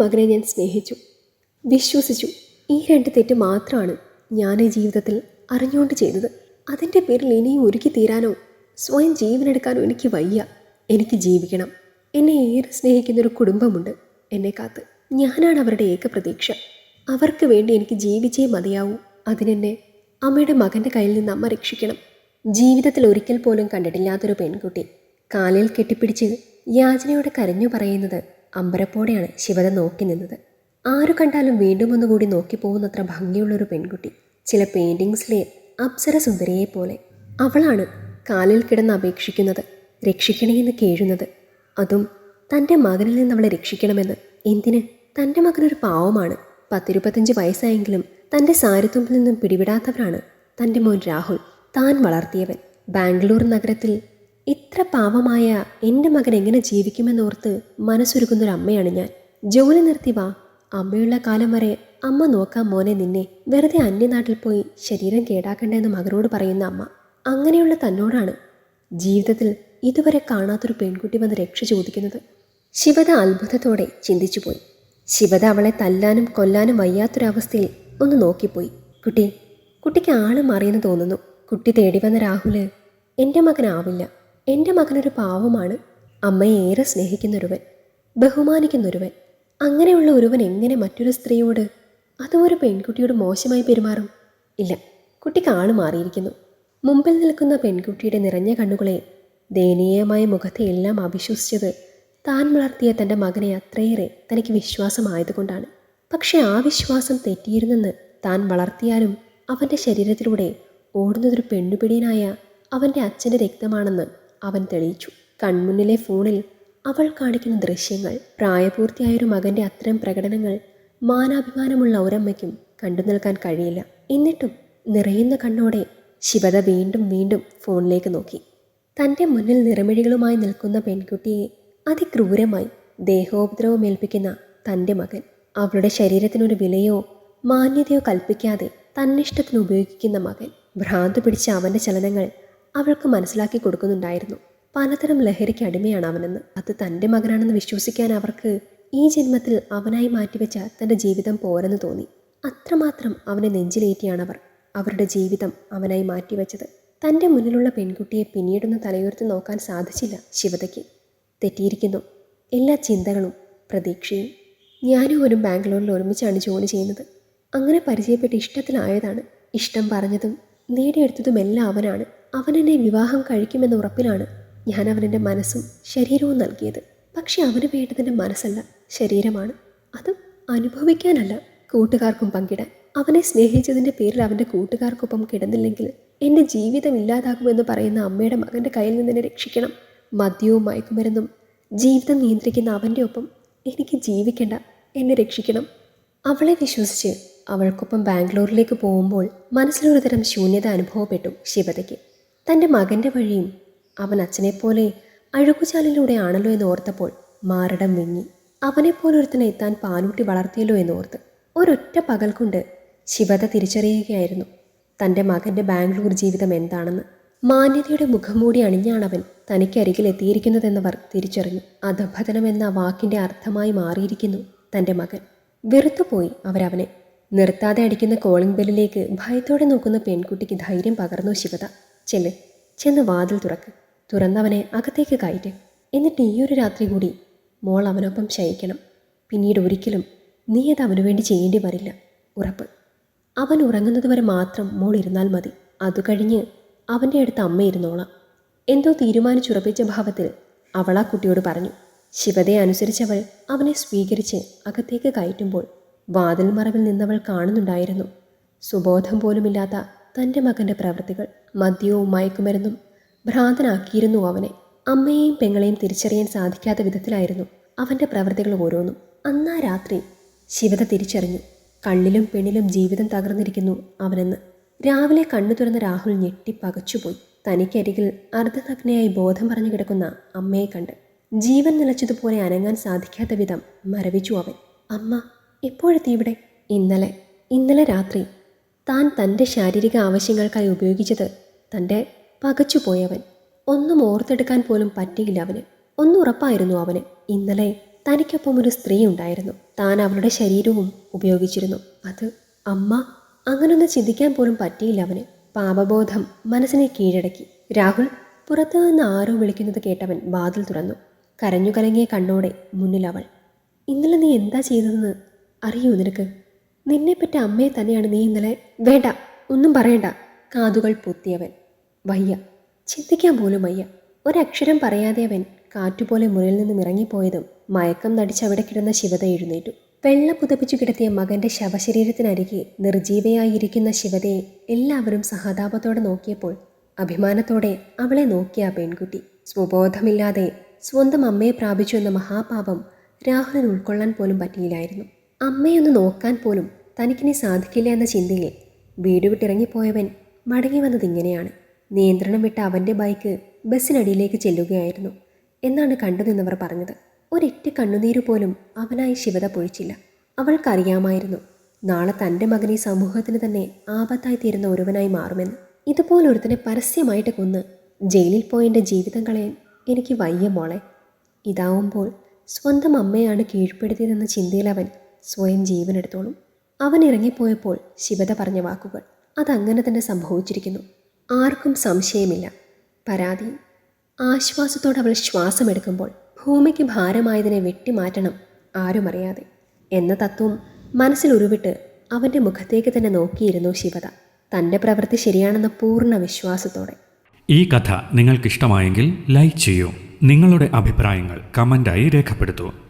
മകനെ ഞാൻ സ്നേഹിച്ചു. വിശ്വസിച്ചു. ഈ രണ്ട് തെറ്റ് മാത്രമാണ് ഞാൻ ഈ ജീവിതത്തിൽ അറിഞ്ഞുകൊണ്ട് ചെയ്തത്. അതിന്റെ പേരിൽ ഇനിയും ഒരുക്കി തീരാനോ സ്വയം ജീവനെടുക്കാനോ എനിക്ക് വയ്യ. എനിക്ക് ജീവിക്കണം. എന്നെ ഏറെ സ്നേഹിക്കുന്നൊരു കുടുംബമുണ്ട് എന്നെ കാത്ത്. ഞാനാണ് അവരുടെ ഏക പ്രതീക്ഷ. അവർക്ക് വേണ്ടി എനിക്ക് ജീവിച്ചേ മതിയാവൂ. അതിനെന്നെ അമ്മയുടെ മകന്റെ കയ്യിൽ നിന്ന് അമ്മ രക്ഷിക്കണം. ജീവിതത്തിൽ ഒരിക്കൽ പോലും കണ്ടിട്ടില്ലാത്തൊരു പെൺകുട്ടി. കാലിൽ കെട്ടിപ്പിടിച്ച് യാചനയോടെ കരഞ്ഞു പറയുന്നത് അമ്പരപ്പോടെയാണ് ശിവത നോക്കി നിന്നത്. ആരു കണ്ടാലും വീണ്ടും ഒന്നുകൂടി നോക്കി പോകുന്നത്ര ഭംഗിയുള്ളൊരു പെൺകുട്ടി. ചില പെയിന്റിങ്സിലെ അപ്സര സുന്ദരിയെ പോലെ. അവളാണ് കാലിൽ കിടന്ന് അപേക്ഷിക്കുന്നത് രക്ഷിക്കണമെന്ന് കേഴുന്നത്. അതും തന്റെ മകനിൽ നിന്ന് അവളെ രക്ഷിക്കണമെന്ന് എന്തിന്? തന്റെ മകനൊരു പാവമാണ്. പത്തിരുപത്തഞ്ച് വയസ്സായെങ്കിലും തന്റെ സാരത്വത്തിൽ നിന്നും പിടിവിടാത്തവരാണ് തന്റെ മോൻ രാഹുൽ. താൻ വളർത്തിയവൻ. ബാംഗ്ലൂർ നഗരത്തിൽ ഇത്ര പാവമായ എന്റെ മകൻ എങ്ങനെ ജീവിക്കുമെന്നോർത്ത് മനസ്സൊരുക്കുന്നൊരു അമ്മയാണ് ഞാൻ. ജോലി നിർത്തി വാ. അമ്മയുള്ള കാലം വരെ അമ്മ നോക്കാൻ മോനെ നിന്നെ. വെറുതെ അന്യനാട്ടിൽ പോയി ശരീരം കേടാക്കണ്ടെന്ന് മകനോട് പറയുന്ന അമ്മ അങ്ങനെയുള്ള തന്നോടാണ്. ജീവിതത്തിൽ ഇതുവരെ കാണാത്തൊരു പെൺകുട്ടി വന്ന് രക്ഷ ചോദിക്കുന്നത്. ശിവത അത്ഭുതത്തോടെ ചിന്തിച്ചുപോയി. ശിവത അവളെ തല്ലാനും കൊല്ലാനും വയ്യാത്തൊരവസ്ഥയിൽ ഒന്ന് നോക്കിപ്പോയി. കുട്ടി കുട്ടിക്ക് ആൾ മാറിയെന്ന് തോന്നുന്നു. കുട്ടി തേടി വന്ന രാഹുൽ എന്റെ മകനാവില്ല. എന്റെ മകനൊരു പാവമാണ്. അമ്മയെ ഏറെ സ്നേഹിക്കുന്നൊരുവൻ ബഹുമാനിക്കുന്നൊരുവൻ. അങ്ങനെയുള്ള ഒരുവൻ എങ്ങനെ മറ്റൊരു സ്ത്രീയോട് അതും ഒരു പെൺകുട്ടിയോട് മോശമായി പെരുമാറും? ഇല്ല കുട്ടി കാണു മാറിയിരിക്കുന്നു. മുമ്പിൽ നിൽക്കുന്ന പെൺകുട്ടിയുടെ നിറഞ്ഞ കണ്ണുകളെ ദയനീയമായ മുഖത്തെ എല്ലാം അവിശ്വസിച്ചത് താൻ വളർത്തിയ തന്റെ മകനെ അത്രയേറെ തനിക്ക് വിശ്വാസമായതുകൊണ്ടാണ്. പക്ഷെ ആ വിശ്വാസം തെറ്റിയിരുന്നെന്ന് താൻ വളർത്തിയാലും അവന്റെ ശരീരത്തിലൂടെ ഓടുന്നതൊരു പെണ്ണുപിടിയനായ അവന്റെ അച്ഛന്റെ രക്തമാണെന്ന് അവൻ തെളിയിച്ചു. കൺമുന്നിലെ ഫോണിൽ അവൾ കാണിക്കുന്ന ദൃശ്യങ്ങൾ പ്രായപൂർത്തിയായൊരു മകന്റെ അത്തരം പ്രകടനങ്ങൾ മാനാഭിമാനമുള്ള ഒരമ്മയ്ക്കും കണ്ടു നിൽക്കാൻ കഴിയില്ല. എന്നിട്ടും നിറയുന്ന കണ്ണോടെ ശിവത വീണ്ടും വീണ്ടും ഫോണിലേക്ക് നോക്കി. തന്റെ മുന്നിൽ നിറമിഴികളുമായി നിൽക്കുന്ന പെൺകുട്ടിയെ അതിക്രൂരമായി ദേഹോപദ്രവം ഏൽപ്പിക്കുന്ന തന്റെ മകൻ അവളുടെ ശരീരത്തിനൊരു വിലയോ മാന്യതയോ കൽപ്പിക്കാതെ തന്നിഷ്ടത്തിന് ഉപയോഗിക്കുന്ന മകൻ ഭ്രാന്ത് പിടിച്ച അവന്റെ ചലനങ്ങൾ അവൾക്ക് മനസ്സിലാക്കി കൊടുക്കുന്നുണ്ടായിരുന്നു. പലതരം ലഹരിക്ക് അടിമയാണ് അവനെന്ന്. അത് തന്റെ മകനാണെന്ന് വിശ്വസിക്കാൻ അവർക്ക് ഈ ജന്മത്തിൽ അവനായി മാറ്റിവെച്ച തന്റെ ജീവിതം പോരെന്ന് തോന്നി. അത്രമാത്രം അവനെ നെഞ്ചിലേറ്റിയാണ് അവർ അവരുടെ ജീവിതം അവനായി മാറ്റിവെച്ചത്. തന്റെ മുന്നിലുള്ള പെൺകുട്ടിയെ പിന്നീടൊന്ന് തലയുയർത്തി നോക്കാൻ സാധിച്ചില്ല ശിവതയ്ക്ക്. തെറ്റിയിരിക്കുന്നു. എല്ലാ ചിന്തകളും പ്രതീക്ഷയും. ഞാനും ഒരു ബാംഗ്ലൂരിൽ ഒരുമിച്ചാണ് ജോലി ചെയ്യുന്നത്. അങ്ങനെ പരിചയപ്പെട്ട് ഇഷ്ടത്തിലായതാണ്. ഇഷ്ടം പറഞ്ഞതും നേടിയെടുത്തതുമെല്ലാം അവനാണ്. അവൻ എന്നെ വിവാഹം കഴിക്കുമെന്ന ഉറപ്പിലാണ് ഞാൻ അവനെന്റെ മനസ്സും ശരീരവും നൽകിയത്. പക്ഷെ അവന് വേണ്ടതിന്റെ മനസ്സല്ല ശരീരമാണ്. അത് അനുഭവിക്കാനല്ല കൂട്ടുകാർക്കും പങ്കിടാൻ. അവനെ സ്നേഹിച്ചതിന്റെ പേരിൽ അവന്റെ കൂട്ടുകാർക്കൊപ്പം കിടന്നില്ലെങ്കിൽ എന്റെ ജീവിതം ഇല്ലാതാകുമെന്ന് പറയുന്ന അമ്മയുടെ മകന്റെ കയ്യിൽ നിന്ന് എന്നെ രക്ഷിക്കണം. മദ്യവും മയക്കുമരുന്നും ജീവിതം നിയന്ത്രിക്കുന്ന അവന്റെ ഒപ്പം എനിക്ക് ജീവിക്കേണ്ട എന്നെ രക്ഷിക്കണം. അവളെ വിശ്വസിച്ച് അവൾക്കൊപ്പം ബാംഗ്ലൂരിലേക്ക് പോകുമ്പോൾ മനസ്സിലൊരു തരം ശൂന്യത അനുഭവപ്പെട്ടു ശിവതയ്ക്ക്. തന്റെ മകന്റെ വഴിയും അവൻ അച്ഛനെപ്പോലെ അഴുകുചാലിലൂടെയാണല്ലോ എന്ന് ഓർത്തപ്പോൾ മാരടം വിങ്ങി. അവനെപ്പോലൊരുത്തനെ താൻ പാലൂട്ടി വളർത്തിയല്ലോ എന്നോർത്ത് ഒരൊറ്റ പകൽ കൊണ്ട് ശിവത തിരിച്ചറിയുകയായിരുന്നു. തന്റെ മകന്റെ ബാംഗ്ലൂർ ജീവിതം എന്താണെന്ന്. മാന്യതയുടെ മുഖം മൂടി അണിഞ്ഞാണവൻ തനിക്കരികിൽ എത്തിയിരിക്കുന്നതെന്നവർ തിരിച്ചറിഞ്ഞു. അധപതനം എന്ന വാക്കിന്റെ അർത്ഥമായി മാറിയിരിക്കുന്നു തന്റെ മകൻ. വെറുത്തുപോയി അവരവനെ. നിർത്താതെ അടിക്കുന്ന കോളിംഗ് ബെല്ലിലേക്ക് ഭയത്തോടെ നോക്കുന്ന പെൺകുട്ടിക്ക് ധൈര്യം പകർന്നു ശിവത. ചെല്ല്. ചെന്ന് വാതിൽ തുറക്ക്. തുറന്നവനെ അകത്തേക്ക് കയറ്റ്. എന്നിട്ട് ഈ ഒരു രാത്രി കൂടി മോൾ അവനൊപ്പം ശയിക്കണം. പിന്നീട് ഒരിക്കലും നീ അത് അവനു വേണ്ടി ചെയ്യേണ്ടി വരില്ല. ഉറപ്പ്. അവൻ ഉറങ്ങുന്നതുവരെ മാത്രം മോൾ ഇരുന്നാൽ മതി. അതു കഴിഞ്ഞ് അവന്റെ അടുത്ത് അമ്മ ഇരുന്നോളാം. എന്തോ തീരുമാനിച്ചുറപ്പിച്ച ഭാവത്തിൽ അവൾ ആ കുട്ടിയോട് പറഞ്ഞു. ശിവതയെ അനുസരിച്ചവൾ അവനെ സ്വീകരിച്ച് അകത്തേക്ക് കയറ്റുമ്പോൾ വാതിൽ മറവിൽ നിന്നവൾ കാണുന്നുണ്ടായിരുന്നു. സുബോധം പോലുമില്ലാത്ത തന്റെ മകന്റെ പ്രവൃത്തികൾ മദ്യവും മയക്കുമരുന്നും ഭ്രാന്തനാക്കിയിരുന്നു അവനെ. അമ്മയെയും പെങ്ങളെയും തിരിച്ചറിയാൻ സാധിക്കാത്ത വിധത്തിലായിരുന്നു അവന്റെ പ്രവൃത്തികൾ ഓരോന്നും. അന്നാ രാത്രി ശിവത തിരിച്ചറിഞ്ഞു. കള്ളിലും പെണ്ണിലും ജീവിതം തകർന്നിരിക്കുന്നു അവനെന്ന്. രാവിലെ കണ്ണു തുറന്ന രാഹുൽ ഞെട്ടിപ്പകച്ചുപോയി തനിക്കരികിൽ അർദ്ധനഗ്നയായി ബോധം പറഞ്ഞു കിടക്കുന്ന അമ്മയെ കണ്ട്. ജീവൻ നിലച്ചതുപോലെ അനങ്ങാൻ സാധിക്കാത്ത വിധം മരവിച്ചു അവൻ. അമ്മ എപ്പോഴെത്തി ഇവിടെ? ഇന്നലെ. ഇന്നലെ രാത്രി താൻ തന്റെ ശാരീരിക ആവശ്യങ്ങൾക്കായി ഉപയോഗിച്ചത് തന്റെ പകച്ചുപോയവൻ. ഒന്നും ഓർത്തെടുക്കാൻ പോലും പറ്റിയില്ല അവന്. ഒന്നുറപ്പായിരുന്നു അവന്. ഇന്നലെ തനിക്കൊപ്പം ഒരു സ്ത്രീ ഉണ്ടായിരുന്നു. താൻ അവളുടെ ശരീരവും ഉപയോഗിച്ചിരുന്നു. അത് അമ്മ അങ്ങനൊന്ന് ചിന്തിക്കാൻ പോലും പറ്റിയില്ല അവന്. പാപബോധം മനസ്സിനെ കീഴടക്കി. രാഹുൽ പുറത്തു നിന്ന് ആരോ വിളിക്കുന്നത് കേട്ടവൻ വാതിൽ തുറന്നു. കരഞ്ഞു കലങ്ങിയ കണ്ണോടെ മുന്നിലവൾ ഇന്നലെ നീ എന്താ ചെയ്തതെന്ന് അറിയൂ നിനക്ക്? നിന്നെപ്പറ്റ അമ്മയെ തന്നെയാണ് നീ ഇന്നലെ വേണ്ട ഒന്നും പറയണ്ട. കാതുകൾ പൊത്തിയവൻ. വയ്യ. ചിന്തിക്കാൻ പോലും വയ്യ. ഒരക്ഷരം പറയാതെ അവൻ കാറ്റുപോലെ മുറിയിൽ നിന്നും ഇറങ്ങിപ്പോയതും മയക്കം നടിച്ച് അവിടെ കിടന്ന ശിവത എഴുന്നേറ്റു. വെള്ള പുതപ്പിച്ചു കിടത്തിയ മകന്റെ ശവശരീരത്തിനരികെ നിർജീവയായിരിക്കുന്ന ശിവതയെ എല്ലാവരും സഹതാപത്തോടെ നോക്കിയപ്പോൾ അഭിമാനത്തോടെ അവളെ നോക്കിയ ആ പെൺകുട്ടി. സ്വബോധമില്ലാതെ സ്വന്തം അമ്മയെ പ്രാപിച്ചു എന്ന മഹാപാപം രാഹുലിന് ഉൾക്കൊള്ളാൻ പോലും പറ്റിയില്ലായിരുന്നു. അമ്മയൊന്ന് നോക്കാൻ പോലും തനിക്കിനി സാധിക്കില്ല എന്ന ചിന്തയിൽ വീട് വിട്ടിറങ്ങിപ്പോയവൻ മടങ്ങി വന്നത് ഇങ്ങനെയാണ്. നിയന്ത്രണം വിട്ട അവന്റെ ബൈക്ക് ബസ്സിനടിയിലേക്ക് ചെല്ലുകയായിരുന്നു. എന്നാണ് കണ്ടുനിന്നവർ പറഞ്ഞത്. ഒരിറ്റ് കണ്ണുനീര് പോലും അവനായി ശിവത പൊഴിച്ചില്ല. അവൾക്കറിയാമായിരുന്നു നാളെ തന്റെ മകനെ സമൂഹത്തിന് തന്നെ ആപത്തായി തീരുന്ന ഒരുവനായി മാറുമെന്ന്. ഇതുപോലൊരുത്തനെ പരസ്യമായിട്ട് കൊന്ന് ജയിലിൽ പോയെന്റെ ജീവിതം കളയാൻ എനിക്ക് വയ്യ മോളെ. ഇതാവുമ്പോൾ സ്വന്തം അമ്മയാണ് കീഴ്പ്പെടുത്തിയതെന്ന ചിന്തയിൽ അവൻ സ്വയം ജീവനെടുത്തോളും. അവൻ ഇറങ്ങിപ്പോയപ്പോൾ ശിവത പറഞ്ഞ വാക്കുകൾ അതങ്ങനെ തന്നെ സംഭവിച്ചിരിക്കുന്നു. ആർക്കും സംശയമില്ല. പരാതി? ആശ്വാസത്തോടെ അവൾ ശ്വാസമെടുക്കുമ്പോൾ ഭൂമിക്ക് ഭാരമായതിനെ വെട്ടിമാറ്റണം ആരും അറിയാതെ എന്ന തത്വം മനസ്സിൽ ഉരുവിട്ട് അവന്റെ മുഖത്തേക്ക് തന്നെ നോക്കിയിരുന്നു ശിവത. തന്റെ പ്രവൃത്തി ശരിയാണെന്ന പൂർണ വിശ്വാസത്തോടെ. ഈ കഥ നിങ്ങൾക്കിഷ്ടമായെങ്കിൽ ലൈക്ക് ചെയ്യൂ. നിങ്ങളുടെ അഭിപ്രായങ്ങൾ കമന്റായി രേഖപ്പെടുത്തൂ.